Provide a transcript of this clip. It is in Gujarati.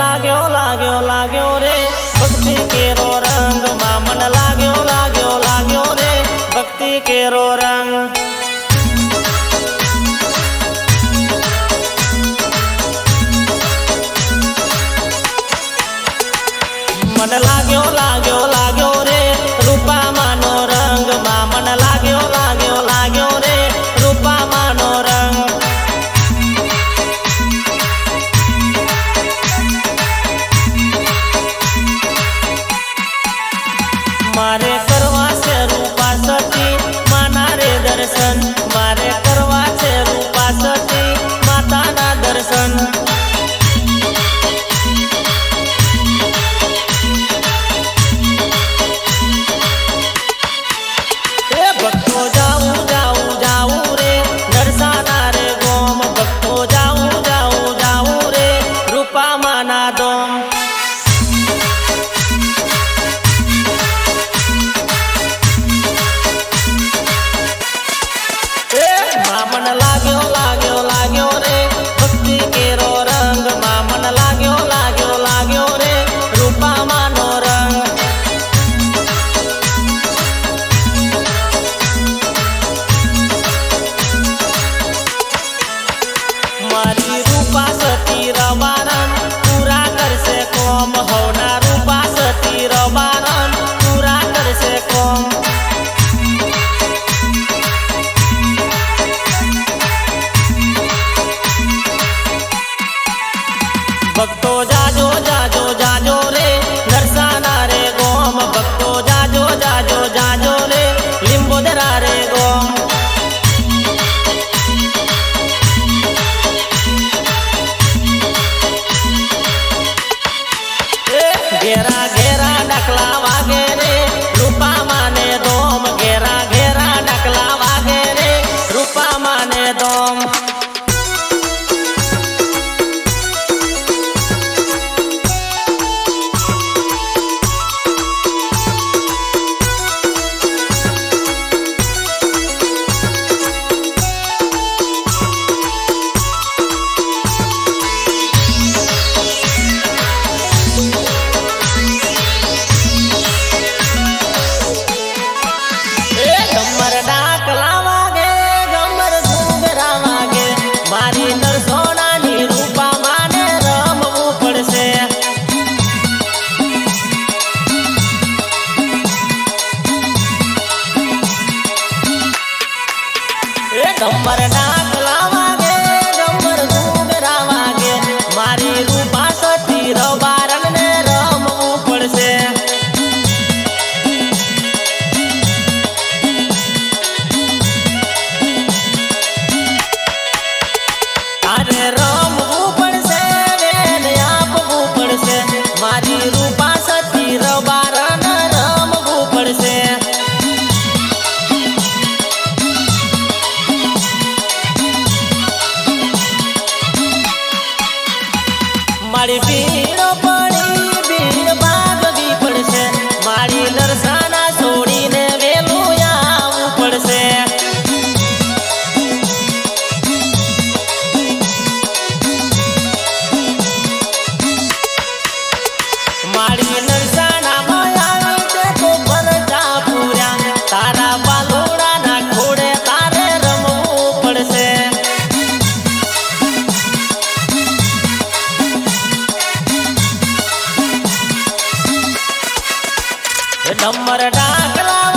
લાગ્યો લાગ્યો લાગ્યો રે. ભક્તિ કેરો રંગમાં મન લાગ્યો લાગ્યો લાગ્યો રે. ભક્તિ કેરો રંગ. મને લાગ્યો લાગ્યો ডাকলা